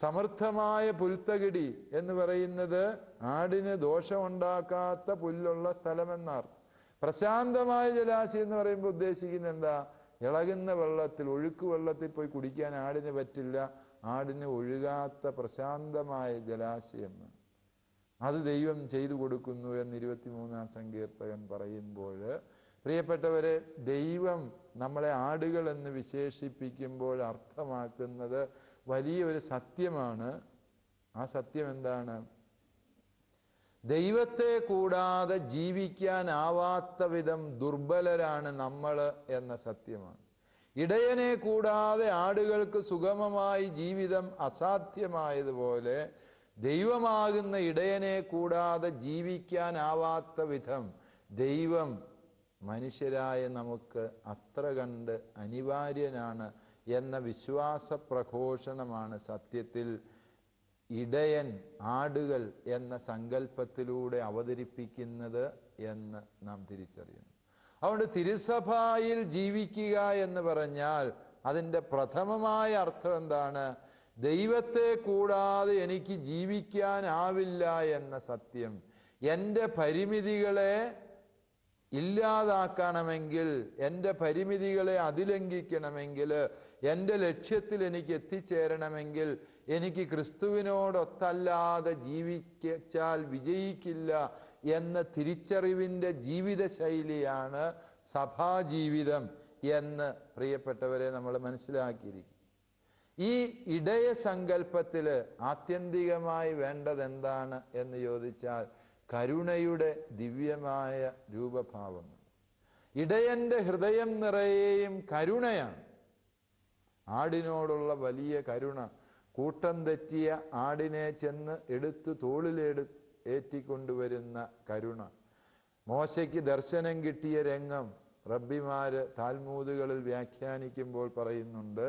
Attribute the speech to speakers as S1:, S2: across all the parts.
S1: സമൃദ്ധമായ പുൽത്തകിടി എന്ന് പറയുന്നത് ആടിന് ദോഷമുണ്ടാക്കാത്ത പുല്ലുള്ള സ്ഥലമെന്നർത്ഥം പ്രശാന്തമായ ജലാശയം എന്ന് പറയുമ്പോൾ ഉദ്ദേശിക്കുന്നത് എന്താ? ഇളകുന്ന വെള്ളത്തിൽ ഒഴുക്ക് വെള്ളത്തിൽ പോയി കുടിക്കാൻ ആടിന് പറ്റില്ല. ആടിന് ഒഴുകാത്ത പ്രശാന്തമായ ജലാശയം. അത് ദൈവം ചെയ്തു കൊടുക്കുന്നു എന്ന് ഇരുപത്തിമൂന്നാം സങ്കീർത്തകൻ പറയുമ്പോൾ പ്രിയപ്പെട്ടവരെ ദൈവം നമ്മളെ ആടുകൾ എന്ന് വിശേഷിപ്പിക്കുമ്പോൾ അർത്ഥമാക്കുന്നത് വലിയൊരു സത്യമാണ്. ആ സത്യം എന്താണ് ദൈവത്തെ കൂടാതെ ജീവിക്കാനാവാത്ത വിധം ദുർബലരാണ് നമ്മൾ എന്ന സത്യമാണ്. ഇടയനെ കൂടാതെ ആടുകൾക്ക് സുഗമമായി ജീവിതം അസാധ്യമായതുപോലെ ദൈവമാകുന്ന ഇടയനെ കൂടാതെ ജീവിക്കാനാവാത്ത വിധം ദൈവം മനുഷ്യരായ നമുക്ക് അത്ര കണ്ട് അനിവാര്യനാണ് എന്ന വിശ്വാസ പ്രഘോഷണമാണ് സത്യത്തിൽ ഇടയൻ ആടുകൾ എന്ന സങ്കല്പത്തിലൂടെ അവതരിപ്പിക്കുന്നത് എന്ന് നാം തിരിച്ചറിയുന്നു. അതുകൊണ്ട് തിരുസഭയിൽ ജീവിക്കുക എന്ന് പറഞ്ഞാൽ അതിന്റെ പ്രഥമമായ അർത്ഥം എന്താണ്? ദൈവത്തെ കൂടാതെ എനിക്ക് ജീവിക്കാനാവില്ല എന്ന സത്യം. എന്റെ പരിമിതികളെ ഇല്ലാതാക്കണമെങ്കിൽ എന്റെ പരിമിതികളെ അതിലംഘിക്കണമെങ്കിൽ എന്റെ ലക്ഷ്യത്തിൽ എനിക്ക് എത്തിച്ചേരണമെങ്കിൽ എനിക്ക് ക്രിസ്തുവിനോടൊത്തല്ലാതെ ജീവിച്ചാൽ വിജയിക്കില്ല എന്ന തിരിച്ചറിവിന്റെ ജീവിതശൈലിയാണ് സഭാജീവിതം എന്ന് പ്രിയപ്പെട്ടവരെ നമ്മൾ മനസ്സിലാക്കിയിരിക്കും. ഈ ഇടയ സങ്കല്പത്തിൽ ആത്യന്തികമായി വേണ്ടത് എന്താണ് എന്ന് ചോദിച്ചാൽ കരുണയുടെ ദിവ്യമായ രൂപഭാവങ്ങൾ ഇടയന്റെ ഹൃദയം നിറയെയും കരുണയാണ്. ആടിനോടുള്ള വലിയ കരുണ. കൂട്ടം തെറ്റിയ ആടിനെ ചെന്ന് എടുത്തു തോളിലെടു ഏറ്റിക്കൊണ്ടുവരുന്ന കരുണ. മോശയ്ക്ക് ദർശനം കിട്ടിയ രംഗം റബ്ബിമാര് താൽമൂതുകളിൽ വ്യാഖ്യാനിക്കുമ്പോൾ പറയുന്നുണ്ട്.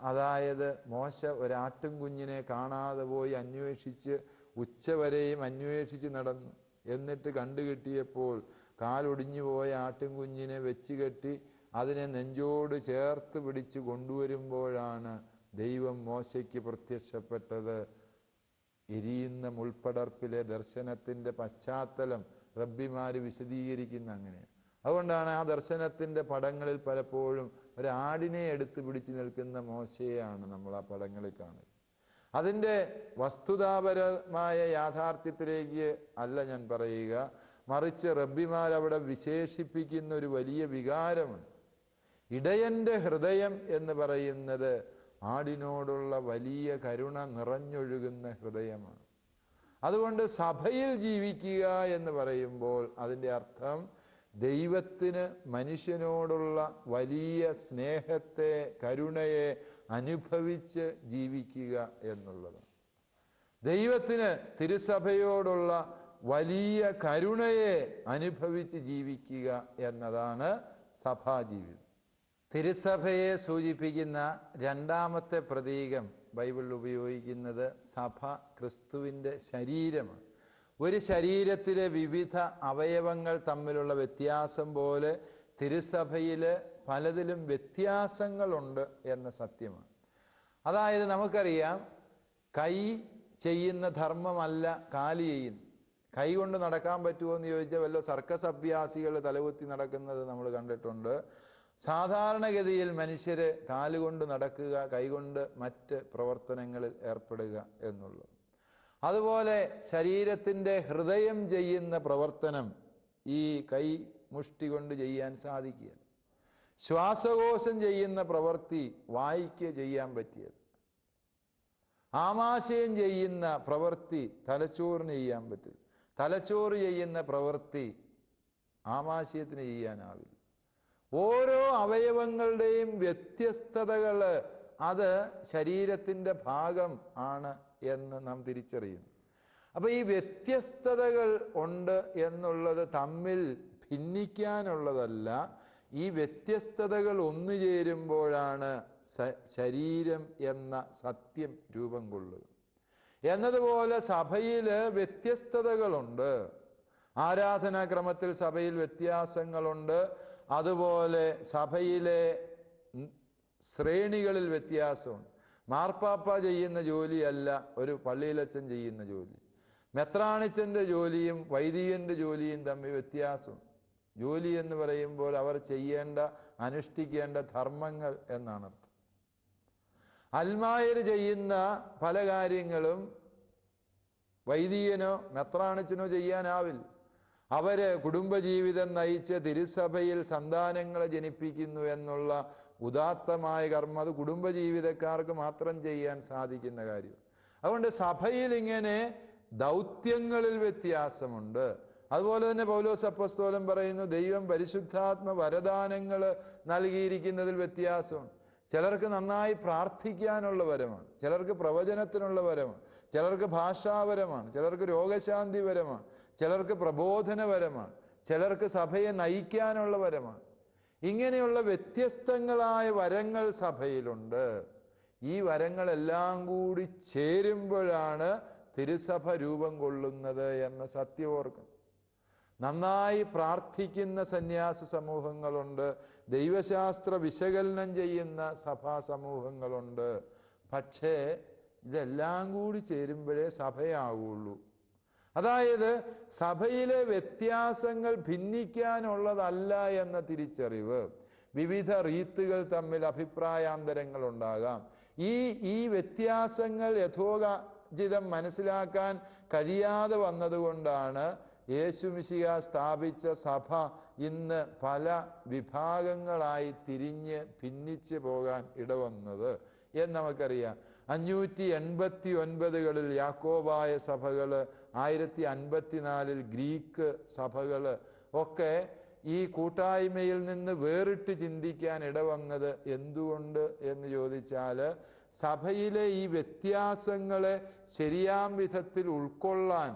S1: അതായത് മോശ ഒരാട്ടും കുഞ്ഞിനെ കാണാതെ പോയി അന്വേഷിച്ച് ഉച്ചവരെയും അന്വേഷിച്ച് നടന്നു. എന്നിട്ട് കണ്ടുകിട്ടിയപ്പോൾ കാലൊടിഞ്ഞു പോയ ആട്ടും കുഞ്ഞിനെ വെച്ച് കെട്ടി അതിനെ നെഞ്ചോട് ചേർത്ത് പിടിച്ച് കൊണ്ടുവരുമ്പോഴാണ് ദൈവം മോശയ്ക്ക് പ്രത്യക്ഷപ്പെട്ടത്. എരിയുന്ന മുൾപ്പടർപ്പിലെ ദർശനത്തിന്റെ പശ്ചാത്തലം റബ്ബിമാർ വിശദീകരിക്കുന്ന അങ്ങനെ അതുകൊണ്ടാണ് ആ ദർശനത്തിന്റെ പടങ്ങളിൽ പലപ്പോഴും ഒരാടിനെ എടുത്ത് പിടിച്ചു നിൽക്കുന്ന മോശയാണ് നമ്മൾ ആ പടങ്ങളിൽ കാണുന്നത്. അതിന്റെ വസ്തുതാപരമായ യാഥാർത്ഥ്യത്തിലേക്ക് അല്ല ഞാൻ പറയുക. മറിച്ച് റബ്ബിമാർ അവിടെ വിശേഷിപ്പിക്കുന്ന ഒരു വലിയ വികാരമുണ്ട്. ഇടയന്റെ ഹൃദയം എന്ന് പറയുന്നത് ആടിനോടുള്ള വലിയ കരുണ നിറഞ്ഞൊഴുകുന്ന ഹൃദയമാണ്. അതുകൊണ്ട് സഭയിൽ ജീവിക്കുക എന്ന് പറയുമ്പോൾ അതിന്റെ അർത്ഥം ദൈവത്തിന് മനുഷ്യനോടുള്ള വലിയ സ്നേഹത്തെ കരുണയെ അനുഭവിച്ച് ജീവിക്കുക എന്നുള്ളത്. ദൈവത്തിന് തിരുസഭയോടുള്ള വലിയ കരുണയെ അനുഭവിച്ച് ജീവിക്കുക എന്നതാണ് സഭാജീവിതം. തിരുസഭയെ സൂചിപ്പിക്കുന്ന രണ്ടാമത്തെ പ്രതീകം ബൈബിളിൽ ഉപയോഗിക്കുന്നത് സഭ ക്രിസ്തുവിന്റെ ശരീരമാണ്. ഒരു ശരീരത്തിലെ വിവിധ അവയവങ്ങൾ തമ്മിലുള്ള വ്യത്യാസം പോലെ തിരുസഭയിൽ പലതിലും വ്യത്യാസങ്ങളുണ്ട് എന്ന സത്യമാണ്. അതായത് നമുക്കറിയാം കൈ ചെയ്യുന്ന ധർമ്മമല്ല കാൽ ചെയ്യുന്നു കൈ കൊണ്ട് നടക്കാൻ പറ്റുമോ എന്ന് ചോദിച്ചാൽ വല്ല സർക്കസ് അഭ്യാസികൾ തലകുത്തി നടക്കുന്നത് നമ്മൾ കണ്ടിട്ടുണ്ട്. സാധാരണഗതിയിൽ മനുഷ്യര് കാലുകൊണ്ട് നടക്കുക കൈകൊണ്ട് മറ്റ് പ്രവർത്തനങ്ങളിൽ ഏർപ്പെടുക എന്നുള്ളത്. അതുപോലെ ശരീരത്തിന്റെ ഹൃദയം ചെയ്യുന്ന പ്രവർത്തനം ഈ കൈ മുഷ്ടി കൊണ്ട് ചെയ്യാൻ സാധിക്കുക ശ്വാസകോശം ചെയ്യുന്ന പ്രവൃത്തി വായിക്ക് ചെയ്യാൻ പറ്റിയത്. ആമാശയം ചെയ്യുന്ന പ്രവൃത്തി തലച്ചോറിന് ചെയ്യാൻ പറ്റും തലച്ചോറ് ചെയ്യുന്ന പ്രവൃത്തി ആമാശയത്തിന് ചെയ്യാനാവില്ല. ഓരോ അവയവങ്ങളുടെയും വ്യത്യസ്തതകൾ അത് ശരീരത്തിന്റെ ഭാഗം ആണ് എന്ന് നാം തിരിച്ചറിയുന്നു. അപ്പോൾ ഈ വ്യത്യസ്തതകൾ ഉണ്ട് എന്നുള്ളത് തമ്മിൽ ഭിന്നിക്കാനുള്ളതല്ല. ഈ വ്യത്യസ്തതകൾ ഒന്നു ചേരുമ്പോഴാണ് ശരീരം എന്ന സത്യം രൂപം കൊള്ളുക. എന്നതുപോലെ സഭയിൽ വ്യത്യസ്തതകളുണ്ട്. ആരാധനാക്രമത്തിൽ സഭയിൽ വ്യത്യാസങ്ങളുണ്ട്. അതുപോലെ സഭയിലെ ശ്രേണികളിൽ വ്യത്യാസമുണ്ട്. മാർപ്പാപ്പ ചെയ്യുന്ന ജോലിയല്ല ഒരു പള്ളിയിലച്ഛൻ ചെയ്യുന്ന ജോലി. മെത്രാണിച്ചന്റെ ജോലിയും വൈദികന്റെ ജോലിയും തമ്മിൽ വ്യത്യാസം ജോലി എന്ന് പറയുമ്പോൾ അവർ ചെയ്യേണ്ട അനുഷ്ഠിക്കേണ്ട ധർമ്മങ്ങൾ എന്നാണ് അർത്ഥം അൽമായർ ചെയ്യുന്ന പല കാര്യങ്ങളും വൈദികനോ മെത്രാണിച്ചനോ ചെയ്യാനാവില്ല. അവർ കുടുംബജീവിതം നയിച്ച് തിരുസഭയിൽ സന്താനങ്ങളെ ജനിപ്പിക്കുന്നു എന്നുള്ള ഉദാത്തമായ കർമ്മം അത് കുടുംബജീവിതക്കാർക്ക് മാത്രം ചെയ്യാൻ സാധിക്കുന്ന കാര്യം. അതുകൊണ്ട് സഭയിൽ ഇങ്ങനെ ദൗത്യങ്ങളിൽ വ്യത്യാസമുണ്ട്. അതുപോലെ തന്നെ പൗലോസ് അപ്പസ്തോലം പറയുന്നു ദൈവം പരിശുദ്ധാത്മ വരദാനങ്ങൾ നൽകിയിരിക്കുന്നതിൽ വ്യത്യാസമുണ്ട്. ചിലർക്ക് നന്നായി പ്രാർത്ഥിക്കാനുള്ള വരമാണ് ചിലർക്ക് പ്രവചനത്തിനുള്ള വരമാണ് ചിലർക്ക് ഭാഷാപരമാണ് ചിലർക്ക് രോഗശാന്തിപരമാണ് ചിലർക്ക് പ്രബോധനപരമാണ് ചിലർക്ക് സഭയെ നയിക്കാനുള്ള വരമാണ് ഇങ്ങനെയുള്ള വ്യത്യസ്തങ്ങളായ വരങ്ങൾ സഭയിലുണ്ട്. ഈ വരങ്ങളെല്ലാം കൂടി ചേരുമ്പോഴാണ് തിരുസഭ രൂപം കൊള്ളുന്നത് എന്ന സത്യം നന്നായി പ്രാർത്ഥിക്കുന്ന സന്യാസ സമൂഹങ്ങളുണ്ട് ദൈവശാസ്ത്ര വിശകലനം ചെയ്യുന്ന സഭാ സമൂഹങ്ങളുണ്ട്. പക്ഷേ ഇതെല്ലാം കൂടി ചേരുമ്പോഴേ സഭയാകുള്ളൂ അതായത് സഭയിലെ വ്യത്യാസങ്ങൾ ഭിന്നിക്കാനുള്ളതല്ല എന്ന തിരിച്ചറിവ്. വിവിധ റീത്തുകൾ തമ്മിൽ അഭിപ്രായാന്തരങ്ങൾ ഉണ്ടാകാം. ഈ ഈ വ്യത്യാസങ്ങൾ യഥോചിതം മനസ്സിലാക്കാൻ കഴിയാതെ വന്നതുകൊണ്ടാണ് യേശുമിശിക സ്ഥാപിച്ച സഭ ഇന്ന് പല വിഭാഗങ്ങളായി തിരിഞ്ഞ് ഭിന്നിച്ച് പോകാൻ ഇടവന്നത് എന്ന് നമുക്കറിയാം. അഞ്ഞൂറ്റി എൺപത്തി ഒൻപതുകളിൽ യാക്കോബായ സഭകൾ ആയിരത്തി അൻപത്തിനാലിൽ ഗ്രീക്ക് സഭകൾ ഒക്കെ ഈ കൂട്ടായ്മയിൽ നിന്ന് വേറിട്ട് ചിന്തിക്കാൻ ഇടവന്നത് എന്തുകൊണ്ട് എന്ന് ചോദിച്ചാൽ സഭയിലെ ഈ വ്യത്യാസങ്ങളെ ശരിയാം വിധത്തിൽ ഉൾക്കൊള്ളാൻ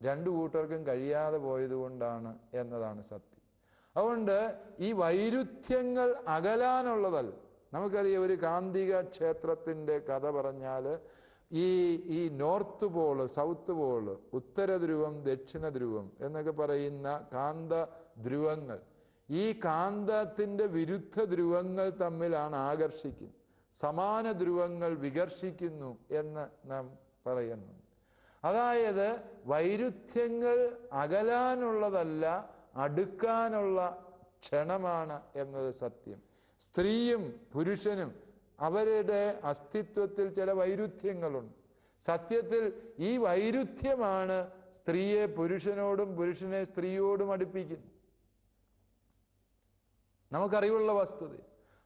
S1: രണ്ടു കൂട്ടർക്കും കഴിയാതെ പോയതുകൊണ്ടാണ് എന്നതാണ് സത്യം. അതുകൊണ്ട് ഈ വൈരുദ്ധ്യങ്ങൾ അകലാനുള്ളതല്ല. നമുക്കറിയാം ഒരു കാന്തിക ക്ഷേത്രത്തിന്റെ കഥ പറഞ്ഞാൽ ഈ ഈ നോർത്ത് പോൾ സൗത്ത് പോൾ ഉത്തര ധ്രുവം ദക്ഷിണ ധ്രുവം എന്നൊക്കെ പറയുന്ന കാന്ത ധ്രുവങ്ങൾ. ഈ കാന്തത്തിന്റെ വിരുദ്ധ ധ്രുവങ്ങൾ തമ്മിലാണ് ആകർഷിക്കുന്നത്. സമാന ധ്രുവങ്ങൾ വികർഷിക്കുന്നു എന്ന് നാം പറയുന്നുണ്ട് അതായത് വൈരുദ്ധ്യങ്ങൾ അകലാനുള്ളതല്ല അടുക്കാനുള്ള ക്ഷണമാണ് എന്നത് സത്യം. സ്ത്രീയും പുരുഷനും അവരുടെ അസ്തിത്വത്തിൽ ചില വൈരുദ്ധ്യങ്ങളുണ്ട്. സത്യത്തിൽ ഈ വൈരുദ്ധ്യമാണ് സ്ത്രീയെ പുരുഷനോടും പുരുഷനെ സ്ത്രീയോടും അടുപ്പിക്കുന്നത്. നമുക്കറിവുള്ള വസ്തുത.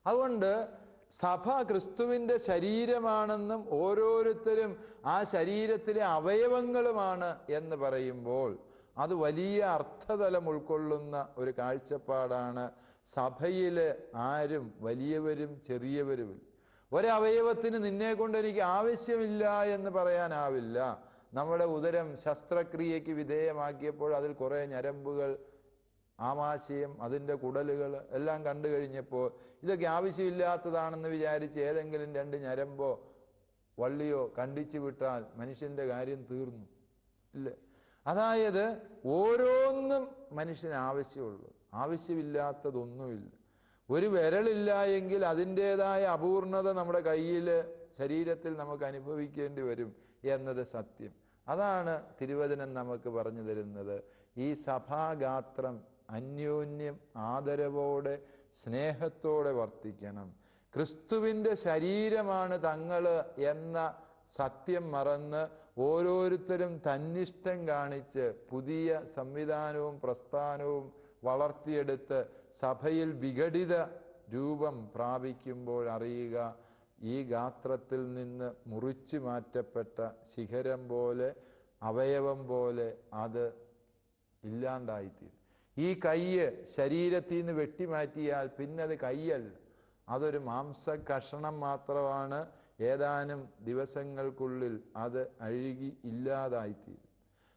S1: അതുകൊണ്ട് സഭ ക്രിസ്തുവിന്റെ ശരീരമാണെന്നും ഓരോരുത്തരും ആ ശരീരത്തിലെ അവയവങ്ങളുമാണ് എന്ന് പറയുമ്പോൾ അത് വലിയ അർത്ഥതലം ഉൾക്കൊള്ളുന്ന ഒരു കാഴ്ചപ്പാടാണ്. സഭയിൽ ആരും വലിയവരും ചെറിയവരുമില്ല. ഒരവയവത്തിന് നിന്നെ കൊണ്ട് എനിക്ക് ആവശ്യമില്ല എന്ന് പറയാനാവില്ല. നമ്മുടെ ഉദരം ശസ്ത്രക്രിയയ്ക്ക് വിധേയമാക്കിയപ്പോൾ അതിൽ കുറേ ഞരമ്പുകൾ ആമാശയം അതിന്റെ കുടലുകൾ എല്ലാം കണ്ടു കഴിഞ്ഞപ്പോൾ ഇതൊക്കെ ആവശ്യമില്ലാത്തതാണെന്ന് വിചാരിച്ച് ഏതെങ്കിലും രണ്ട് ഞരമ്പോ വള്ളിയോ കണ്ടിച്ചു വിട്ടാൽ മനുഷ്യന്റെ കാര്യം തീർന്നു. ഇല്ല. അതായത് ഓരോന്നും മനുഷ്യന് ആവശ്യമുള്ളൂ. ആവശ്യമില്ലാത്തതൊന്നുമില്ല. ഒരു വിരളില്ല എങ്കിൽ അതിന്റെതായ അപൂർണത നമ്മുടെ കയ്യിൽ ശരീരത്തിൽ നമുക്ക് അനുഭവിക്കേണ്ടി വരും എന്നത് സത്യം. അതാണ് തിരുവചനം നമുക്ക് പറഞ്ഞു തരുന്നത്. ഈ സഭാഗാത്രം അന്യോന്യം ആദരവോടെ സ്നേഹത്തോടെ വർത്തിക്കണം. ക്രിസ്തുവിന്റെ ശരീരമാണ് തങ്ങൾ എന്ന സത്യം മറന്ന് ഓരോരുത്തരും തന്നിഷ്ടം കാണിച്ച് പുതിയ സംവിധാനവും പ്രസ്ഥാനവും വളർത്തിയെടുത്ത് സഭയിൽ വിഘടിത രൂപം പ്രാപിക്കുമ്പോൾ അറിയുക ഈ ഗാത്രത്തിൽ നിന്ന് മുറിച്ചു മാറ്റപ്പെട്ട ശിഖരം പോലെ അവയവം പോലെ അത് ഇല്ലാണ്ടായിത്തീരും. ഈ കയ്യ് ശരീരത്തിൽ നിന്ന് വെട്ടിമാറ്റിയാൽ പിന്നെ അത് കയ്യല്ല. അതൊരു മാംസ കഷണം മാത്രമാണ്. ഏതാനും ദിവസങ്ങൾക്കുള്ളിൽ അത് അഴുകി ഇല്ലാതായിത്തീരും.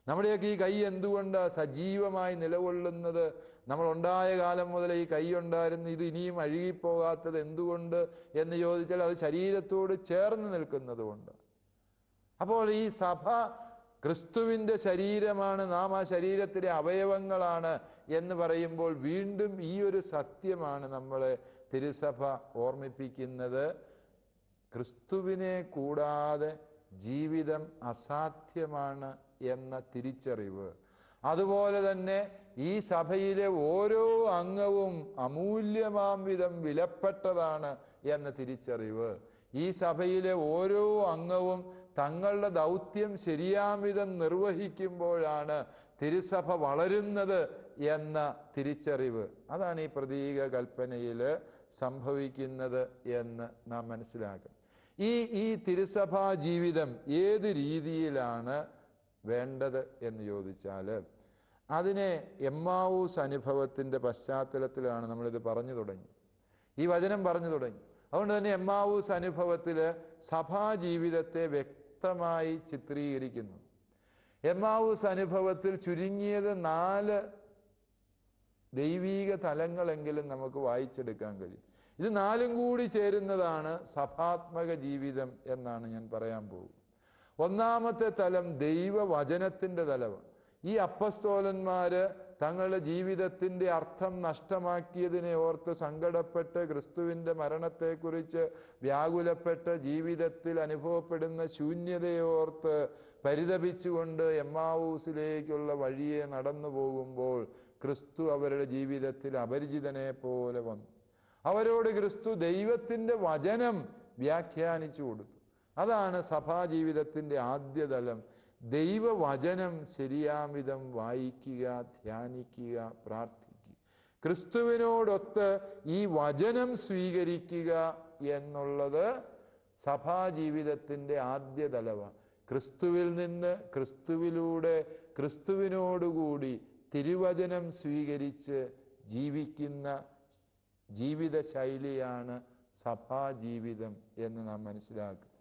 S1: നമ്മുടെയൊക്കെ ഈ കൈ എന്തുകൊണ്ട് സജീവമായി നിലകൊള്ളുന്നത്? നമ്മൾ ഉണ്ടായ കാലം മുതൽ ഈ കൈ ഉണ്ടായിരുന്നു. ഇത് ഇനിയും അഴുകിപ്പോകാത്തത് എന്തുകൊണ്ട് എന്ന് ചോദിച്ചാൽ അത് ശരീരത്തോട് ചേർന്ന് നിൽക്കുന്നത് കൊണ്ട്. അപ്പോൾ ഈ സഭ ക്രിസ്തുവിന്റെ ശരീരമാണ് നാം ആ ശരീരത്തിലെ അവയവങ്ങളാണ് എന്ന് പറയുമ്പോൾ വീണ്ടും ഈ ഒരു സത്യമാണ് നമ്മളെ തിരുസഭ ഓർമ്മിപ്പിക്കുന്നത്. ക്രിസ്തുവിനെ കൂടാതെ ജീവിതം അസാധ്യമാണ് എന്ന തിരിച്ചറിവ്. അതുപോലെ തന്നെ ഈ സഭയിലെ ഓരോ അംഗവും അമൂല്യമാം വിധം വിലപ്പെട്ടതാണ് എന്ന തിരിച്ചറിവ്. ഈ സഭയിലെ ഓരോ അംഗവും തങ്ങളുടെ ദൗത്യം ശരിയാം വിധം നിർവഹിക്കുമ്പോഴാണ് തിരുസഭ വളരുന്നത് എന്ന തിരിച്ചറിവ്. അതാണ് ഈ പ്രതീക കൽപ്പനയിൽ സംഭവിക്കുന്നത് എന്ന് നാം മനസ്സിലാക്കും. ഈ ഈ തിരുസഭാ ജീവിതം ഏത് രീതിയിലാണ് വേണ്ടത് എന്ന് ചോദിച്ചാൽ അതിനെ എമ്മാവൂസ് അനുഭവത്തിന്റെ പശ്ചാത്തലത്തിലാണ് നമ്മളിത് പറഞ്ഞു തുടങ്ങി. ഈ വചനം പറഞ്ഞു തുടങ്ങി. അതുകൊണ്ട് തന്നെ എമ്മാവൂസ് അനുഭവത്തിൽ സഭാ ജീവിതത്തെ വ്യക്തമായി ചിത്രീകരിക്കുന്നു. എമ്മാവൂസ് അനുഭവത്തിൽ ചുരുങ്ങിയത് നാല് ദൈവീക തലങ്ങളെങ്കിലും നമുക്ക് വായിച്ചെടുക്കാൻ കഴിയും. ഇത് നാലും കൂടി ചേരുന്നതാണ് സഭാത്മക ജീവിതം എന്നാണ് ഞാൻ പറയാൻ പോകും ഒന്നാമത്തെ തലം ദൈവവചനത്തിന്റെ തലം ഈ അപ്പസ്തോലന്മാര് തങ്ങളുടെ ജീവിതത്തിന്റെ അർത്ഥം നഷ്ടമാക്കിയതിനെ ഓർത്ത് സങ്കടപ്പെട്ട് ക്രിസ്തുവിന്റെ മരണത്തെക്കുറിച്ച് വ്യാകുലപ്പെട്ട് ജീവിതത്തിൽ അനുഭവപ്പെടുന്ന ശൂന്യതയെ ഓർത്ത് പരിതപിച്ചുകൊണ്ട് എമ്മാവൂസിലേക്കുള്ള വഴിയെ നടന്നു പോകുമ്പോൾ ക്രിസ്തു അവരുടെ ജീവിതത്തിൽ അപരിചിതനെ പോലെ വന്നു. അവരോട് ക്രിസ്തു ദൈവത്തിന്റെ വചനം വ്യാഖ്യാനിച്ചു കൊടുത്തു. അതാണ് സഭാജീവിതത്തിന്റെ ആദ്യ തലം ദൈവവചനം ശരിയാമിതം വായിക്കുക ധ്യാനിക്കുക പ്രാർത്ഥിക്കുക. ക്രിസ്തുവിനോടൊത്ത് ഈ വചനം സ്വീകരിക്കുക എന്നുള്ളത് സഭാജീവിതത്തിന്റെ ആദ്യ തലമാണ് ക്രിസ്തുവിൽ നിന്ന് ക്രിസ്തുവിലൂടെ ക്രിസ്തുവിനോടുകൂടി തിരുവചനം സ്വീകരിച്ച് ജീവിക്കുന്ന ജീവിത ശൈലിയാണ് സഭാജീവിതം എന്ന് നാം മനസ്സിലാക്കുക.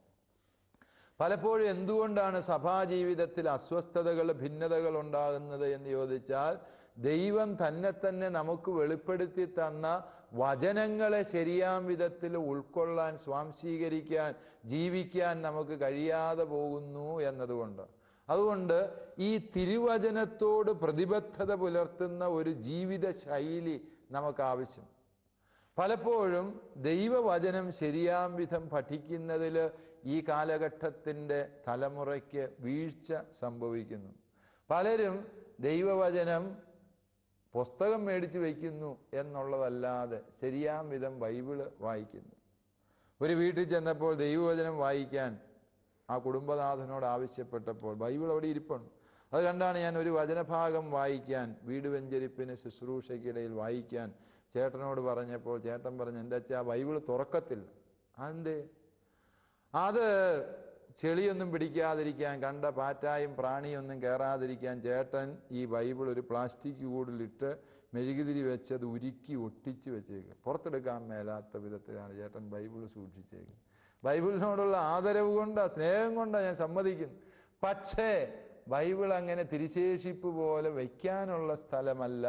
S1: പലപ്പോഴും എന്തുകൊണ്ടാണ് സഭാജീവിതത്തിൽ അസ്വസ്ഥതകൾ ഭിന്നതകൾ ഉണ്ടാകുന്നത് എന്ന് ചോദിച്ചാൽ ദൈവം തന്നെ തന്നെ നമുക്ക് വെളിപ്പെടുത്തി തന്ന വചനങ്ങളെ ശരിയാം വിധത്തിൽ ഉൾക്കൊള്ളാൻ സ്വാംശീകരിക്കാൻ ജീവിക്കാൻ നമുക്ക് കഴിയാതെ പോകുന്നു എന്നതുകൊണ്ട്. അതുകൊണ്ട് ഈ തിരുവചനത്തോട് പ്രതിബദ്ധത പുലർത്തുന്ന ഒരു ജീവിത ശൈലി നമുക്ക് ആവശ്യം. പലപ്പോഴും ദൈവവചനം ശരിയാം വിധം പഠിക്കുന്നതിൽ ഈ കാലഘട്ടത്തിന്റെ തലമുറയ്ക്ക് വീഴ്ച സംഭവിക്കുന്നു. പലരും ദൈവവചനം പുസ്തകം മേടിച്ച് വയ്ക്കുന്നു എന്നുള്ളതല്ലാതെ ശരിയാം വിധം ബൈബിൾ വായിക്കുന്നു. ഒരു വീട്ടിൽ ചെന്നപ്പോൾ ദൈവവചനം വായിക്കാൻ ആ കുടുംബനാഥനോട് ആവശ്യപ്പെട്ടപ്പോൾ ബൈബിൾ അവിടെ ഇരിപ്പുണ്ട്. അത് കണ്ടാണ് ഞാൻ ഒരു വചനഭാഗം വായിക്കാൻ വീട് വെഞ്ചരിപ്പിന് ശുശ്രൂഷയ്ക്കിടയിൽ വായിക്കാൻ ചേട്ടനോട് പറഞ്ഞപ്പോൾ ചേട്ടൻ പറഞ്ഞു എന്റെ ആ ബൈബിൾ തുറക്കത്തില്ല. അതെന്തേ? അത് ചെളിയൊന്നും പിടിക്കാതിരിക്കാൻ കണ്ട പാറ്റായും പ്രാണിയൊന്നും കയറാതിരിക്കാൻ ചേട്ടൻ ഈ ബൈബിൾ ഒരു പ്ലാസ്റ്റിക് കൂടിലിട്ട് മെഴുകുതിരി വെച്ച് അത് ഉരുക്കി ഒട്ടിച്ച് വെച്ചേക്കുക പുറത്തെടുക്കാൻ മേലാത്ത വിധത്തിലാണ് ചേട്ടൻ ബൈബിൾ സൂക്ഷിച്ചേക്കുന്നത് ബൈബിളിനോടുള്ള ആദരവ് കൊണ്ടാ സ്നേഹം കൊണ്ടാ ഞാൻ സമ്മതിക്കുന്നു. പക്ഷേ ബൈബിൾ അങ്ങനെ തിരിശേഷിപ്പ് പോലെ വയ്ക്കാനുള്ള സ്ഥലമല്ല.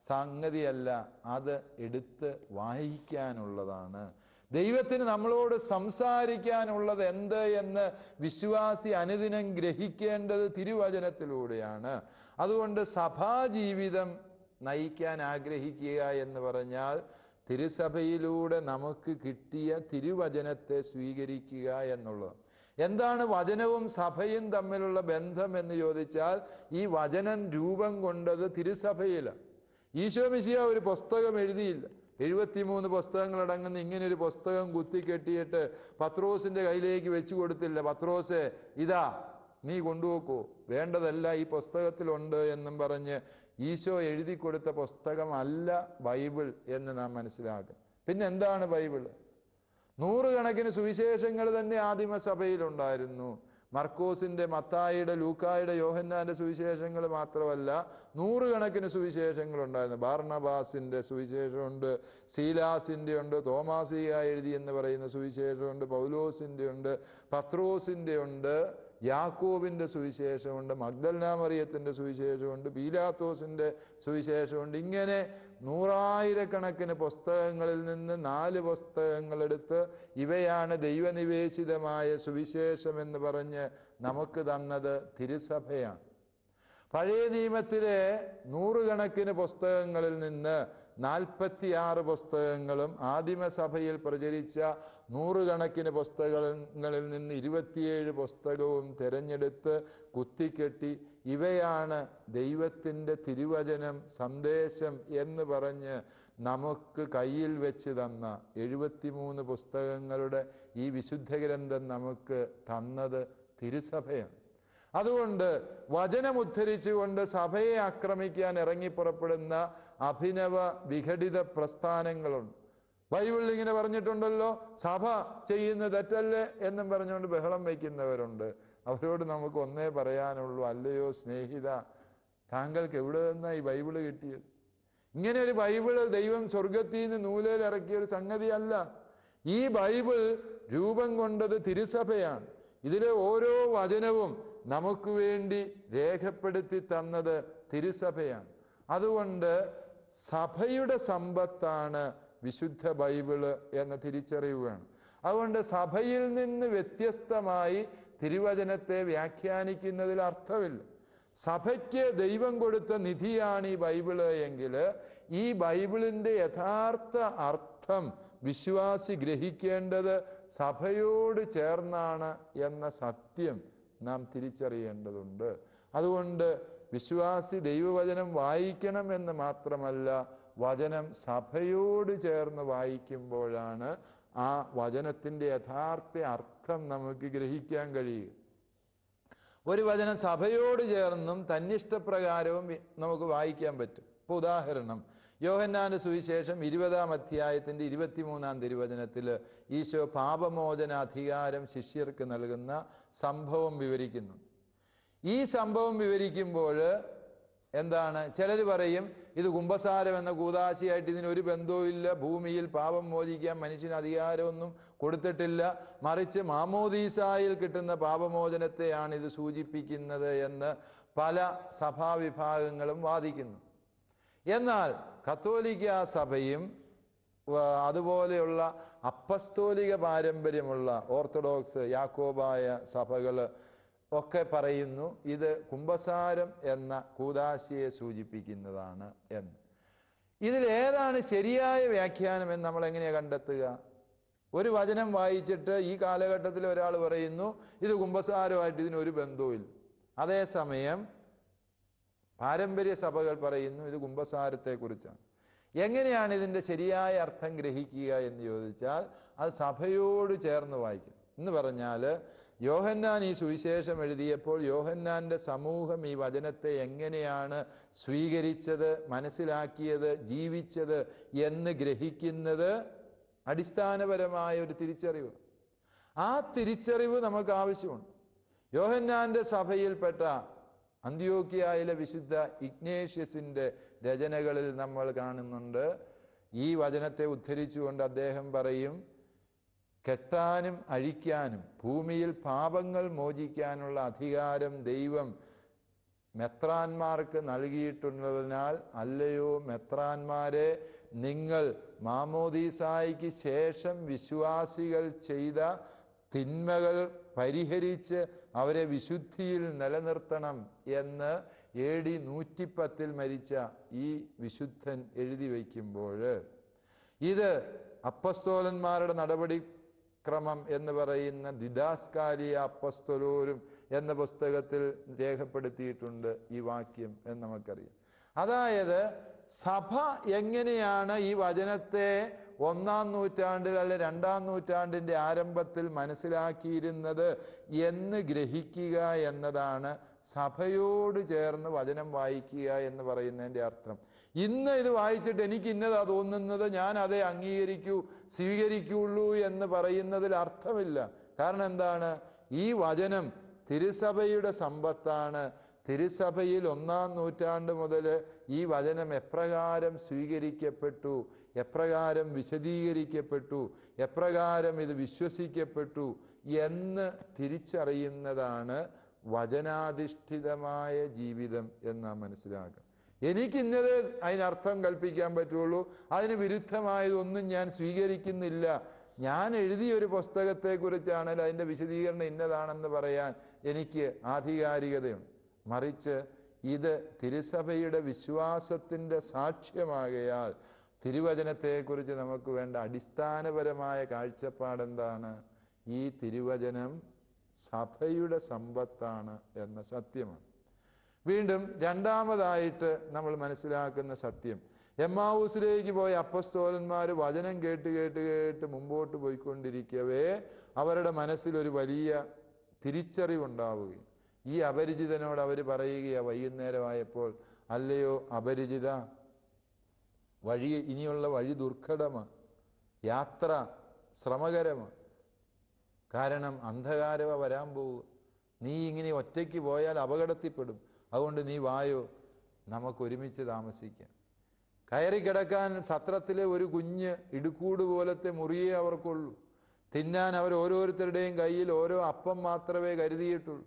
S1: സംഗതിയല്ല അത് എടുത്ത് വായിക്കാനുള്ളതാണ്. ദൈവത്തിന് നമ്മളോട് സംസാരിക്കാനുള്ളത് എന്ത് എന്ന് വിശ്വാസി അനുദിനം ഗ്രഹിക്കേണ്ടത് തിരുവചനത്തിലൂടെയാണ്. അതുകൊണ്ട് സഭാജീവിതം നയിക്കാൻ ആഗ്രഹിക്കുക എന്ന് പറഞ്ഞാൽ തിരുസഭയിലൂടെ നമുക്ക് കിട്ടിയ തിരുവചനത്തെ സ്വീകരിക്കുക എന്നുള്ളത്. എന്താണ് വചനവും സഭയും തമ്മിലുള്ള ബന്ധം എന്ന് ചോദിച്ചാൽ ഈ വചനം രൂപം കൊണ്ടത് തിരുസഭയിലാണ്. ഈശോ മിശിയ ഒരു പുസ്തകം എഴുതിയില്ല എഴുപത്തിമൂന്ന് പുസ്തകങ്ങൾ അടങ്ങുന്ന ഇങ്ങനെ ഒരു പുസ്തകം കുത്തിക്കെട്ടിയിട്ട് പത്രോസിന്റെ കയ്യിലേക്ക് വെച്ചു കൊടുത്തില്ല. പത്രോസെ ഇതാ നീ കൊണ്ടുപോക്കൂ. വേണ്ടതല്ല ഈ പുസ്തകത്തിലുണ്ട് എന്നും പറഞ്ഞ് ഈശോ എഴുതി കൊടുത്ത പുസ്തകമല്ല ബൈബിൾ എന്ന് നാം മനസ്സിലാക്കും. പിന്നെ എന്താണ് ബൈബിൾ നൂറുകണക്കിന് സുവിശേഷങ്ങൾ തന്നെ ആദിമസഭയിലുണ്ടായിരുന്നു മർക്കോസിന്റെ മത്തായിയുടെ ലൂക്കായുടെ യോഹന്നാന്റെ സുവിശേഷങ്ങൾ മാത്രമല്ല നൂറുകണക്കിന് സുവിശേഷങ്ങൾ ഉണ്ടായിരുന്നു ബാർണബാസിന്റെ സുവിശേഷമുണ്ട് സീലാസിന്റെ ഉണ്ട് തോമാസിയ എഴുതി എന്ന് പറയുന്ന സുവിശേഷമുണ്ട് പൗലോസിന്റെ ഉണ്ട് പത്രോസിന്റെ ഉണ്ട് യാക്കോബിന്റെ സുവിശേഷമുണ്ട് മഗ്ദൽനാമറിയത്തിന്റെ സുവിശേഷമുണ്ട് പീലാത്തോസിന്റെ സുവിശേഷമുണ്ട്. ഇങ്ങനെ നൂറായിരക്കണക്കിന് പുസ്തകങ്ങളിൽ നിന്ന് നാല് പുസ്തകങ്ങളെടുത്ത് ഇവയാണ് ദൈവനിവേശിതമായ സുവിശേഷം എന്ന് പറഞ്ഞ് നമുക്ക് തന്നത് തിരുസഭയാണ്. പഴയ നിയമത്തിലെ നൂറുകണക്കിന് പുസ്തകങ്ങളിൽ നിന്ന് നാൽപ്പത്തിയാറ് പുസ്തകങ്ങളും ആദിമസഭയിൽ പ്രചരിച്ച നൂറുകണക്കിന് പുസ്തകങ്ങളിൽ നിന്ന് ഇരുപത്തിയേഴ് പുസ്തകവും തിരഞ്ഞെടുത്ത് കുത്തിക്കെട്ടി ഇവയാണ് ദൈവത്തിന്റെ തിരുവചനം സന്ദേശം എന്ന് പറഞ്ഞ് നമുക്ക് കയ്യിൽ വെച്ച് തന്ന എഴുപത്തിമൂന്ന് പുസ്തകങ്ങളുടെ ഈ വിശുദ്ധ ഗ്രന്ഥം നമുക്ക് തന്നത് തിരുസഭയാണ്. അതുകൊണ്ട് വചനമുദ്ധരിച്ചുകൊണ്ട് സഭയെ ആക്രമിക്കാൻ ഇറങ്ങി പുറപ്പെടുന്ന അഭിനവ വിഘടിത പ്രസ്ഥാനങ്ങളുണ്ട്. ബൈബിളിൽ ഇങ്ങനെ പറഞ്ഞിട്ടുണ്ടല്ലോ സഭ ചെയ്യുന്ന തെറ്റല്ലേ എന്നും പറഞ്ഞുകൊണ്ട് ബഹളം വയ്ക്കുന്നവരുണ്ട്. അവരോട് നമുക്ക് ഒന്നേ പറയാനുള്ളൂ അല്ലയോ സ്നേഹിത താങ്കൾക്ക് എവിടെ നിന്നാണ് ഈ ബൈബിൾ കിട്ടിയത്? ഇങ്ങനെ ഒരു ബൈബിൾ ദൈവം സ്വർഗത്തിൽ നിന്ന് നൂലയിൽ ഇറക്കിയ ഒരു സംഗതിയല്ല. ഈ ബൈബിൾ രൂപം കൊണ്ടത് തിരുസഭയാണ്. ഇതിലെ ഓരോ വചനവും നമുക്ക് വേണ്ടി രേഖപ്പെടുത്തി തന്നത് തിരുസഭയാണ്. അതുകൊണ്ട് സഭയുടെ സമ്പത്താണ് വിശുദ്ധ ബൈബിൾ എന്ന തിരിച്ചറിവ് വേണം അതുകൊണ്ട് സഭയിൽ നിന്ന് വ്യത്യസ്തമായി തിരുവചനത്തെ വ്യാഖ്യാനിക്കുന്നതിൽ അർത്ഥമില്ല. സഭയ്ക്ക് ദൈവം കൊടുത്ത നിധിയാണ് ഈ ബൈബിൾ എങ്കിൽ ഈ ബൈബിളിന്റെ യഥാർത്ഥ അർത്ഥം വിശ്വാസി ഗ്രഹിക്കേണ്ടത് സഭയോട് ചേർന്നാണ് എന്ന സത്യം നാം തിരിച്ചറിയേണ്ടതുണ്ട്. അതുകൊണ്ട് വിശ്വാസി ദൈവവചനം വായിക്കണം എന്ന് മാത്രമല്ല വചനം സഭയോട് ചേർന്ന് വായിക്കുമ്പോഴാണ് ആ വചനത്തിന്റെ യഥാർത്ഥ അർത്ഥം നമുക്ക് ഗ്രഹിക്കാൻ കഴിയും. ഒരു വചനം സഭയോട് ചേർന്നും തന്നിഷ്ടപ്രകാരവും നമുക്ക് വായിക്കാൻ പറ്റും. ഇപ്പൊ ഉദാഹരണം യോഹന്നാന്റെ സുവിശേഷം ഇരുപതാം അധ്യായത്തിന്റെ ഇരുപത്തിമൂന്നാം തിരുവചനത്തിൽ ഈശോ പാപമോചന അധികാരം ശിഷ്യർക്ക് നൽകുന്ന സംഭവം വിവരിക്കുന്നു. ഈ സംഭവം വിവരിക്കുമ്പോൾ എന്താണ്? ചിലർ പറയും ഇത് കുംഭസാരം എന്ന കൂതാശിയായിട്ട് ഇതിനൊരു ബന്ധവുമില്ല ഭൂമിയിൽ പാപം മോചിക്കാൻ മനുഷ്യന് അധികാരമൊന്നും കൊടുത്തിട്ടില്ല. മറിച്ച് മാമോദീസായിൽ കിട്ടുന്ന പാപമോചനത്തെയാണ് ഇത് സൂചിപ്പിക്കുന്നത് എന്ന് പല സഭാവിഭാഗങ്ങളും വാദിക്കുന്നു. എന്നാൽ കത്തോലിക്ക സഭയും അതുപോലെയുള്ള അപ്പസ്തോലിക പാരമ്പര്യമുള്ള ഓർത്തഡോക്സ് യാക്കോബായ സഭകൾ ഒക്കെ പറയുന്നു ഇത് കുംഭസാരം എന്ന കൂദാശിയെ സൂചിപ്പിക്കുന്നതാണ് എന്ന്. ഇതിലേതാണ് ശരിയായ വ്യാഖ്യാനം എന്ന് നമ്മൾ എങ്ങനെയാണ് കണ്ടെത്തുക? ഒരു വചനം വായിച്ചിട്ട് ഈ കാലഘട്ടത്തിൽ ഒരാൾ പറയുന്നു ഇത് കുംഭസാരമായിട്ട് ഇതിനൊരു ബന്ധവുമില്ല. അതേസമയം പാരമ്പര്യ സഭകൾ പറയുന്നു ഇത് കുംഭസാരത്തെക്കുറിച്ചാണ്. എങ്ങനെയാണ് ഇതിന്റെ ശരിയായ അർത്ഥം ഗ്രഹിക്കുക എന്ന് ചോദിച്ചാൽ അത് സഭയോട് ചേർന്ന് വായിക്കും എന്ന് പറഞ്ഞാൽ യോഹന്നാൻ ഈ സുവിശേഷം എഴുതിയപ്പോൾ യോഹന്നാന്റെ സമൂഹം ഈ വചനത്തെ എങ്ങനെയാണ് സ്വീകരിച്ചത് മനസ്സിലാക്കിയത് ജീവിച്ചത് എന്ന് ഗ്രഹിക്കുന്നത് അടിസ്ഥാനപരമായ ഒരു തിരിച്ചറിവ്. ആ തിരിച്ചറിവ് നമുക്ക് ആവശ്യമുണ്ട്. യോഹന്നാന്റെ സഭയിൽപ്പെട്ട അന്ത്യോക്കിയായിലെ വിശുദ്ധ ഇഗ്നേഷ്യസിന്റെ രചനകളിൽ നമ്മൾ കാണുന്നുണ്ട്. ഈ വചനത്തെ ഉദ്ധരിച്ചുകൊണ്ട് അദ്ദേഹം പറയും കെട്ടാനും അഴിക്കാനും ഭൂമിയിൽ പാപങ്ങൾ മോചിക്കാനുള്ള അധികാരം ദൈവം മെത്രാന്മാർക്ക് നൽകിയിട്ടുള്ളതിനാൽ അല്ലയോ മെത്രാന്മാരെ നിങ്ങൾ മാമോദീസായിക്ക് ശേഷം വിശ്വാസികൾ ചെയ്ത തിന്മകൾ പരിഹരിച്ച് അവരെ വിശുദ്ധിയിൽ നിലനിർത്തണം എന്ന് എ ഡി നൂറ്റിപ്പത്തിൽ മരിച്ച ഈ വിശുദ്ധൻ എഴുതി വയ്ക്കുമ്പോൾ ഇത് അപ്പസ്തോലന്മാരുടെ നടപടി ക്രമം എന്ന് പറയുന്ന ദിദാസ്കാരിയ അപ്പസ്തലോരും എന്ന പുസ്തകത്തിൽ രേഖപ്പെടുത്തിയിട്ടുണ്ട് ഈ വാക്യം എന്ന് നമുക്കറിയാം. അതായത് സഭ എങ്ങനെയാണ് ഈ വചനത്തെ ഒന്നാം നൂറ്റാണ്ടിൽ അല്ലെ രണ്ടാം നൂറ്റാണ്ടിന്റെ ആരംഭത്തിൽ മനസ്സിലാക്കിയിരുന്നത് എന്ന് ഗ്രഹിക്കുക എന്നതാണ് സഭയോട് ചേർന്ന് വചനം വായിക്കുക എന്ന് പറയുന്നതിന്റെ അർത്ഥം. ഇന്ന് ഇത് വായിച്ചിട്ട് എനിക്ക് ഇന്നതാ തോന്നുന്നത് ഞാൻ അതേ അംഗീകരിക്കൂ സ്വീകരിക്കുള്ളൂ എന്ന് പറയുന്നതിൽ അർത്ഥമില്ല. കാരണം എന്താണ്? ഈ വചനം തിരുസഭയുടെ സമ്പത്താണ്. തിരുസഭയിൽ ഒന്നാം നൂറ്റാണ്ട് മുതൽ ഈ വചനം എപ്രകാരം സ്വീകരിക്കപ്പെട്ടു എപ്രകാരം വിശദീകരിക്കപ്പെട്ടു എപ്രകാരം ഇത് വിശ്വസിക്കപ്പെട്ടു എന്ന് തിരിച്ചറിയുന്നതാണ് വചനാധിഷ്ഠിതമായ ജീവിതം എന്ന് മനസ്സിലാക്കുക. എനിക്ക് ഇന്നത് അതിനർത്ഥം കൽപ്പിക്കാൻ പറ്റുള്ളൂ. അതിന് വിരുദ്ധമായതൊന്നും ഞാൻ സ്വീകരിക്കുന്നില്ല. ഞാൻ എഴുതിയ ഒരു പുസ്തകത്തെക്കുറിച്ചാണെങ്കിൽ അതിന്റെ വിശദീകരണം ഇന്നതാണെന്ന് പറയാൻ എനിക്ക് ആധികാരികതയുണ്ട്. മറിച്ച് ഇത് തിരുസഭയുടെ വിശ്വാസത്തിന്റെ സാക്ഷ്യമാകയാൽ തിരുവചനത്തെക്കുറിച്ച് നമുക്ക് വേണ്ട അടിസ്ഥാനപരമായ കാഴ്ചപ്പാടെന്താണ്? ഈ തിരുവചനം സഭയുടെ സമ്പത്താണ് എന്ന സത്യമാണ്. വീണ്ടും രണ്ടാമതായിട്ട് നമ്മൾ മനസ്സിലാക്കുന്ന സത്യം. എമ്മാവൂസിലേക്ക് പോയ അപ്പസ്തോലന്മാർ വചനം കേട്ട് കേട്ട് കേട്ട് മുമ്പോട്ട് പോയിക്കൊണ്ടിരിക്കവേ അവരുടെ മനസ്സിൽ ഒരു വലിയ തിരിച്ചറിവുണ്ടാവുകയും ഈ അപരിചിതനോട് അവർ പറയുകയാണ് വൈകുന്നേരമായപ്പോൾ അല്ലയോ അപരിചിത വഴി ഇനിയുള്ള വഴി ദുർഘടമാണ് യാത്ര ശ്രമകരമാണ് കാരണം അന്ധകാരവ വരാൻ പോവുക നീ ഇങ്ങനെ ഒറ്റയ്ക്ക് പോയാൽ അപകടത്തിൽപ്പെടും. അതുകൊണ്ട് നീ വായോ? നമുക്കൊരുമിച്ച് താമസിക്കാം. കയറി കിടക്കാൻ സത്രത്തിലെ ഒരു കുഞ്ഞ് ഇടുക്കൂട് പോലത്തെ മുറിയേ അവർക്കുള്ളൂ. തിന്നാൻ അവർ ഓരോരുത്തരുടെയും കയ്യിൽ ഓരോ അപ്പം മാത്രമേ കരുതിയിട്ടുള്ളൂ.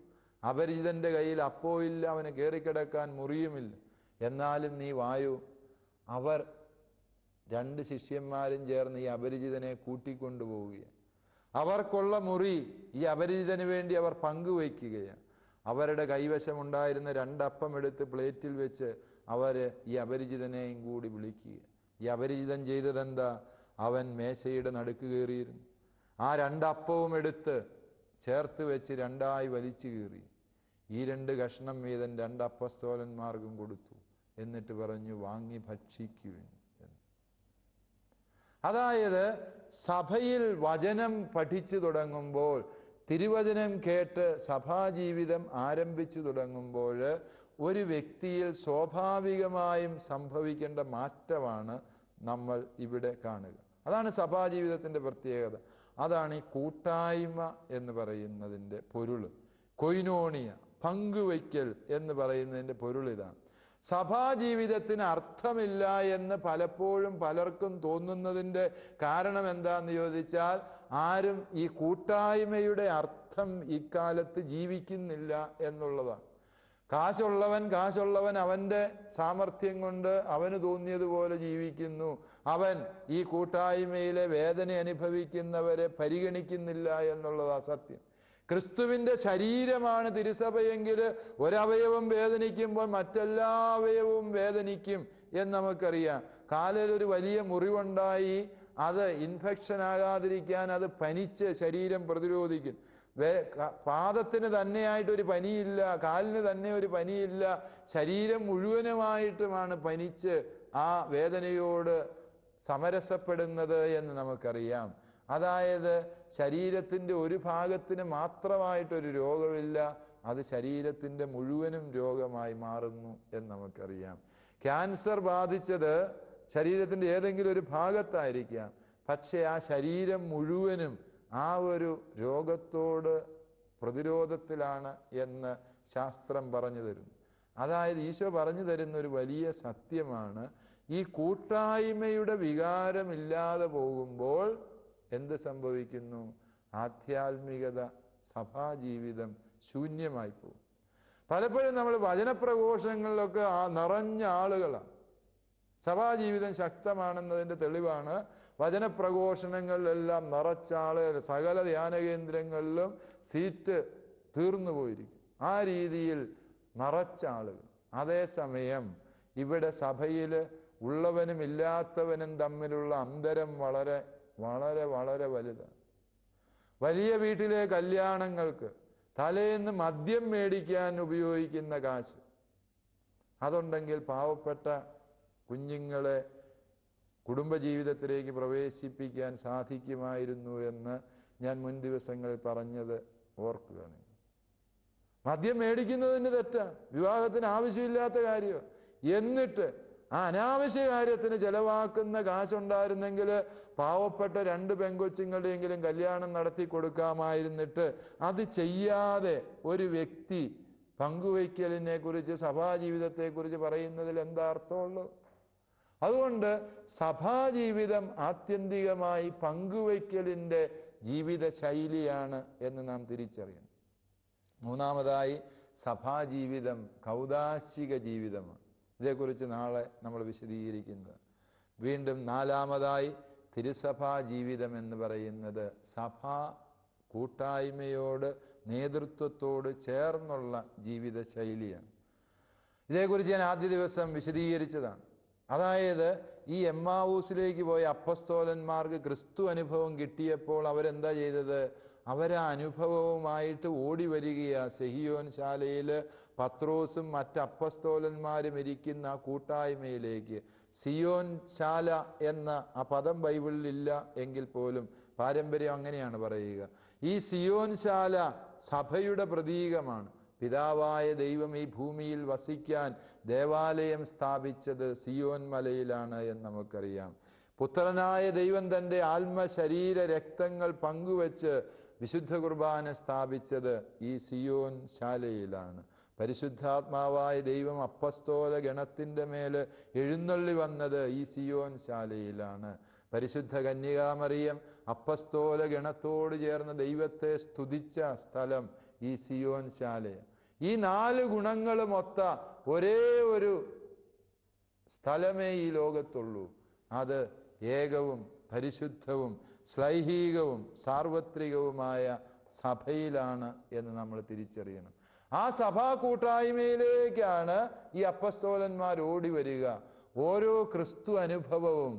S1: അപരിചിതന്റെ കയ്യിൽ അപ്പോ ഇല്ല അവന് കയറിക്കിടക്കാൻ മുറിയുമില്ല. എന്നാലും നീ വായു? അവർ രണ്ട് ശിഷ്യന്മാരും ചേർന്ന് ഈ അപരിചിതനെ കൂട്ടിക്കൊണ്ടുപോവുകയാണ്. അവർക്കുള്ള മുറി ഈ അപരിചിതന് വേണ്ടി അവർ പങ്കുവയ്ക്കുകയാണ് അവരുടെ കൈവശമുണ്ടായിരുന്ന രണ്ടപ്പം എടുത്ത് പ്ലേറ്റിൽ വെച്ച് അവർ ഈ അപരിചിതനെയും കൂടി വിളിക്കുക ഈ അപരിചിതൻ ചെയ്തതെന്താ? അവൻ മേശയുടെ നടുക്ക് കയറിയിരുന്നു. ആ രണ്ടപ്പവും എടുത്ത് ചേർത്ത് വെച്ച് രണ്ടായി വലിച്ചു കീറി. ഈ രണ്ട് കഷ്ണം വീതം രണ്ട് അപ്പസ്തോലന്മാർക്കും കൊടുത്തു. എന്നിട്ട് പറഞ്ഞു വാങ്ങി ഭക്ഷിക്കുവിൻ. അതായത് സഭയിൽ വചനം പഠിച്ചു തുടങ്ങുമ്പോൾ തിരുവചനം കേട്ട് സഭാജീവിതം ആരംഭിച്ചു തുടങ്ങുമ്പോൾ ഒരു വ്യക്തിയിൽ സ്വാഭാവികമായും സംഭവിക്കേണ്ട മാറ്റമാണ് നമ്മൾ ഇവിടെ കാണുക. അതാണ് സഭാജീവിതത്തിന്റെ പ്രത്യേകത. അതാണ് ഈ കൂട്ടായ്മ എന്ന് പറയുന്നതിന്റെ പൊരുൾ കൊയിനോണിയ പങ്കുവയ്ക്കൽ എന്ന് പറയുന്നതിന്റെ പൊരുൾ ഇതാണ് സഭാജീവിതത്തിന് അർത്ഥമില്ല എന്ന് പലപ്പോഴും പലർക്കും തോന്നുന്നതിന്റെ കാരണം എന്താന്ന് ചോദിച്ചാൽ ആരും ഈ കൂട്ടായ്മയുടെ അർത്ഥം ഇക്കാലത്ത് ജീവിക്കുന്നില്ല എന്നുള്ളതാണ്. കാശുള്ളവൻ കാശുള്ളവൻ അവന്റെ സാമർഥ്യം കൊണ്ട് അവന് തോന്നിയതുപോലെ ജീവിക്കുന്നു. അവൻ ഈ കൂട്ടായ്മയിലെ വേദന അനുഭവിക്കുന്നവരെ പരിഗണിക്കുന്നില്ല എന്നുള്ളതാ സത്യം. ക്രിസ്തുവിന്റെ ശരീരമാണ് തിരുസഭയെങ്കിൽ ഒരവയവം വേദനിക്കുമ്പോൾ മറ്റെല്ലാ അവയവവും വേദനിക്കും എന്ന് നമുക്കറിയാം. കാലിൽ ഒരു വലിയ മുറിവുണ്ടായി അത് ഇൻഫെക്ഷൻ ആകാതിരിക്കാൻ അത് പനിച്ച് ശരീരം പ്രതിരോധിക്കും. വേ പാദത്തിന് തന്നെയായിട്ട് ഒരു പനിയില്ല കാലിന് തന്നെ ഒരു പനിയില്ല ശരീരം മുഴുവനുമായിട്ടുമാണ് പനിച്ച് ആ വേദനയോട് സമരസപ്പെടുന്നത് എന്ന് നമുക്കറിയാം. അതായത് ശരീരത്തിന്റെ ഒരു ഭാഗത്തിന് മാത്രമായിട്ടൊരു രോഗമില്ല അത് ശരീരത്തിന്റെ മുഴുവനും രോഗമായി മാറുന്നു എന്ന് നമുക്കറിയാം. ക്യാൻസർ ബാധിച്ചത് ശരീരത്തിന്റെ ഏതെങ്കിലും ഒരു ഭാഗത്തായിരിക്കാം പക്ഷേ ആ ശരീരം മുഴുവനും ആ ഒരു രോഗത്തോട് പ്രതിരോധത്തിലാണ് എന്ന് ശാസ്ത്രം പറഞ്ഞു തരുന്നു. അതായത് ഈശോ പറഞ്ഞു തരുന്ന ഒരു വലിയ സത്യമാണ് ഈ കൂട്ടായ്മയുടെ വികാരമില്ലാതെ പോകുമ്പോൾ എന്ത് സംഭവിക്കുന്നു? ആധ്യാത്മികത സഭാജീവിതം ശൂന്യമായി പോകും പലപ്പോഴും നമ്മൾ വചനപ്രഘോഷങ്ങളിലൊക്കെ ആ നിറഞ്ഞ ആളുകളാണ്. സഭാജീവിതം ശക്തമാണെന്നതിന്റെ തെളിവാണ് വചനപ്രഘോഷണങ്ങളിലെല്ലാം നിറച്ചാൾ സകല ധ്യാന കേന്ദ്രങ്ങളിലും സീറ്റ് തീർന്നു പോയിരിക്കും. ആ രീതിയിൽ നിറച്ച ആളുകൾ. അതേസമയം ഇവിടെ സഭയിൽ ഉള്ളവനും ഇല്ലാത്തവനും തമ്മിലുള്ള അന്തരം വളരെ വളരെ വളരെ വലുതാണ് വലിയ വീട്ടിലെ കല്യാണങ്ങൾക്ക് തലേന്ന് മദ്യം മേടിക്കാൻ ഉപയോഗിക്കുന്ന കാശ്. അതുണ്ടെങ്കിൽ പാവപ്പെട്ട കുഞ്ഞുങ്ങളെ കുടുംബജീവിതത്തിലേക്ക് പ്രവേശിപ്പിക്കാൻ സാധിക്കുമായിരുന്നു എന്ന് ഞാൻ മുൻ ദിവസങ്ങളിൽ പറഞ്ഞത് ഓർക്കുക നിങ്ങൾ. മദ്യം മേടിക്കുന്നതിന് തെറ്റാണ് വിവാഹത്തിന് ആവശ്യമില്ലാത്ത കാര്യം എന്നിട്ട് ആ അനാവശ്യ കാര്യത്തിന് ചെലവാക്കുന്ന കാശുണ്ടായിരുന്നെങ്കിൽ പാവപ്പെട്ട രണ്ട് പെങ്കൊച്ചുങ്ങളുടെയെങ്കിലും കല്യാണം നടത്തി കൊടുക്കാമായിരുന്നിട്ട് അത് ചെയ്യാതെ ഒരു വ്യക്തി പങ്കുവയ്ക്കലിനെ കുറിച്ച് സഭാജീവിതത്തെക്കുറിച്ച് പറയുന്നതിൽ എന്താ അർത്ഥമുള്ളൂ അതുകൊണ്ട് സഭാജീവിതം ആത്യന്തികമായി പങ്കുവയ്ക്കലിന്റെ ജീവിത ശൈലിയാണ് എന്ന് നാം തിരിച്ചറിയണം. മൂന്നാമതായി സഭാജീവിതം കൗദാശിക ജീവിതമാണ്. ഇതേക്കുറിച്ച് നാളെ നമ്മൾ വിശദീകരിക്കുന്നത്. വീണ്ടും നാലാമതായി തിരുസഭാ ജീവിതം എന്ന് പറയുന്നത് സഭാ കൂട്ടായ്മയോട് നേതൃത്വത്തോട് ചേർന്നുള്ള ജീവിത ശൈലിയാണ്. ഇതേക്കുറിച്ച് ഞാൻ ആദ്യ ദിവസം വിശദീകരിച്ചതാണ്. അതായത് ഈ എമ്മാവൂസിലേക്ക് പോയ അപ്പസ്തോലന്മാർക്ക് ക്രിസ്തു അനുഭവം കിട്ടിയപ്പോൾ അവരെന്താ ചെയ്തത്? അവരാ അനുഭവവുമായിട്ട് ഓടി വരികയാ. സെഹിയോൻ ശാലയിൽ പത്രോസും മറ്റപ്പസ്തോലന്മാരും ഇരിക്കുന്ന കൂട്ടായ്മയിലേക്ക്. സിയോൻ ശാല എന്ന ആ പദം ബൈബിളിൽ ഇല്ല എങ്കിൽ പോലും പാരമ്പര്യം അങ്ങനെയാണ് പറയുക. ഈ സിയോൻ ശാല സഭയുടെ പ്രതീകമാണ്. പിതാവായ ദൈവം ഈ ഭൂമിയിൽ വസിക്കാൻ ദേവാലയം സ്ഥാപിച്ചത് സിയോൻ മലയിലാണ് എന്ന് നമുക്കറിയാം. പുത്രനായ ദൈവം തന്റെ ആത്മ ശരീര രക്തങ്ങൾ പങ്കുവച്ച് വിശുദ്ധ കുർബാന സ്ഥാപിച്ചത് ഈ സിയോൻ ശാലയിലാണ്. പരിശുദ്ധാത്മാവായ ദൈവം അപ്പസ്തോല ഗണത്തിന്റെ മേൽ എഴുന്നള്ളി വന്നത് ഈ സിയോൻ ശാലയിലാണ്. പരിശുദ്ധ കന്യകാമറിയം അപ്പസ്തോല ഗണത്തോട് ചേർന്ന ദൈവത്തെ സ്തുതിച്ച സ്ഥലം ഈ സിയോൻ ശാല ഈ നാല് ഗുണങ്ങളും ഒത്ത ഒരേ ഒരു സ്ഥലമേ ഈ ലോകത്തുള്ളൂ. അത് ഏകവും പരിശുദ്ധവും ശ്ലൈഹികവും സാർവത്രികവുമായ സഭയിലാണ് എന്ന് നമ്മൾ തിരിച്ചറിയണം. ആ സഭാ കൂട്ടായ്മയിലേക്കാണ് ഈ അപ്പസ്തോലന്മാർ ഓടി വരിക. ഓരോ ക്രിസ്തു അനുഭവവും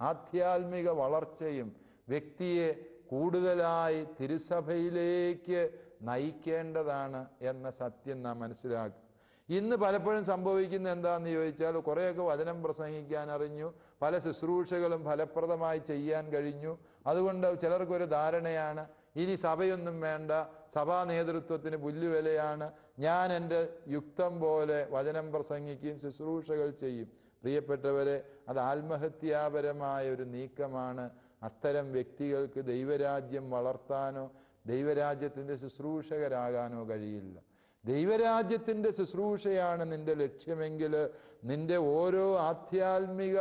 S1: ആധ്യാത്മിക വളർച്ചയും വ്യക്തിയെ കൂടുതലായി തിരുസഭയിലേക്ക് നയിക്കേണ്ടതാണ് എന്ന സത്യം നാം മനസ്സിലാക്കും. ഇന്ന് പലപ്പോഴും സംഭവിക്കുന്ന എന്താണെന്ന് ചോദിച്ചാൽ കുറേയൊക്കെ വചനം പ്രസംഗിക്കാൻ അറിഞ്ഞു പല ശുശ്രൂഷകളും ഫലപ്രദമായി ചെയ്യാൻ കഴിഞ്ഞു. അതുകൊണ്ട് ചിലർക്കൊരു ധാരണയാണ് ഇനി സഭയൊന്നും വേണ്ട സഭാ നേതൃത്വത്തിന് പുല്ലുവിലയാണ് ഞാൻ എന്റെ യുക്തം പോലെ വചനം പ്രസംഗിക്കുകയും ശുശ്രൂഷകൾ ചെയ്യും. പ്രിയപ്പെട്ടവരെ അത് ആത്മഹത്യാപരമായ ഒരു നീക്കമാണ്. അത്തരം വ്യക്തികൾക്ക് ദൈവരാജ്യം വളർത്താനോ ദൈവരാജ്യത്തിന്റെ ശുശ്രൂഷകരാകാനോ കഴിയില്ല. ദൈവരാജ്യത്തിന്റെ ശുശ്രൂഷയാണ് നിന്റെ ലക്ഷ്യമെങ്കിൽ നിന്റെ ഓരോ ആധ്യാത്മിക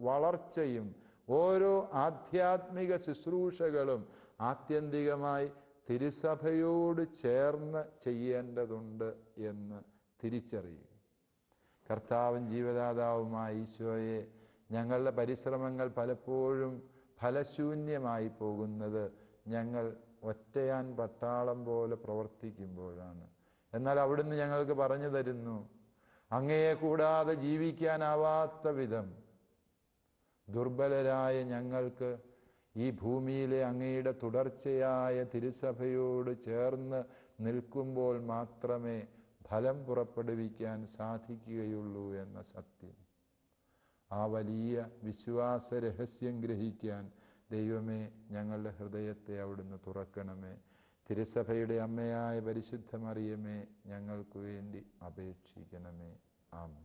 S1: വളർച്ചയും ഓരോ ആധ്യാത്മിക ശുശ്രൂഷകളും ആത്യന്തികമായി തിരുസഭയോട് ചേർന്ന് ചെയ്യേണ്ടതുണ്ട് എന്ന് തിരിച്ചറിയുക. കർത്താവും ജീവദാതാവുമായ ഈശോയെ ഞങ്ങളുടെ പരിശ്രമങ്ങൾ പലപ്പോഴും ഫലശൂന്യമായി പോകുന്നത് ഞങ്ങൾ ഒറ്റയാൻ പട്ടാളം പോലെ പ്രവർത്തിക്കുമ്പോഴാണ്. എന്നാൽ അവിടുന്ന് ഞങ്ങൾക്ക് പറഞ്ഞു തരുന്നു. അങ്ങയെ കൂടാതെ ജീവിക്കാനാവാത്ത വിധം ദുർബലരായ ഞങ്ങൾക്ക് ഈ ഭൂമിയിലെ അങ്ങയുടെ തുടർച്ചയായ തിരുസഭയോട് ചേർന്ന് നിൽക്കുമ്പോൾ മാത്രമേ ഫലം പുറപ്പെടുവിക്കാൻ സാധിക്കുകയുള്ളൂ എന്ന സത്യം. ആ വലിയ വിശ്വാസ രഹസ്യം ഗ്രഹിക്കാൻ ദൈവമേ ഞങ്ങളുടെ ഹൃദയത്തെ അവിടുന്ന് തുറക്കണമേ. തിരുസഭയുടെ അമ്മയായ പരിശുദ്ധ മറിയമേ ഞങ്ങൾക്ക് വേണ്ടി അപേക്ഷിക്കണമേ. ആമേൻ.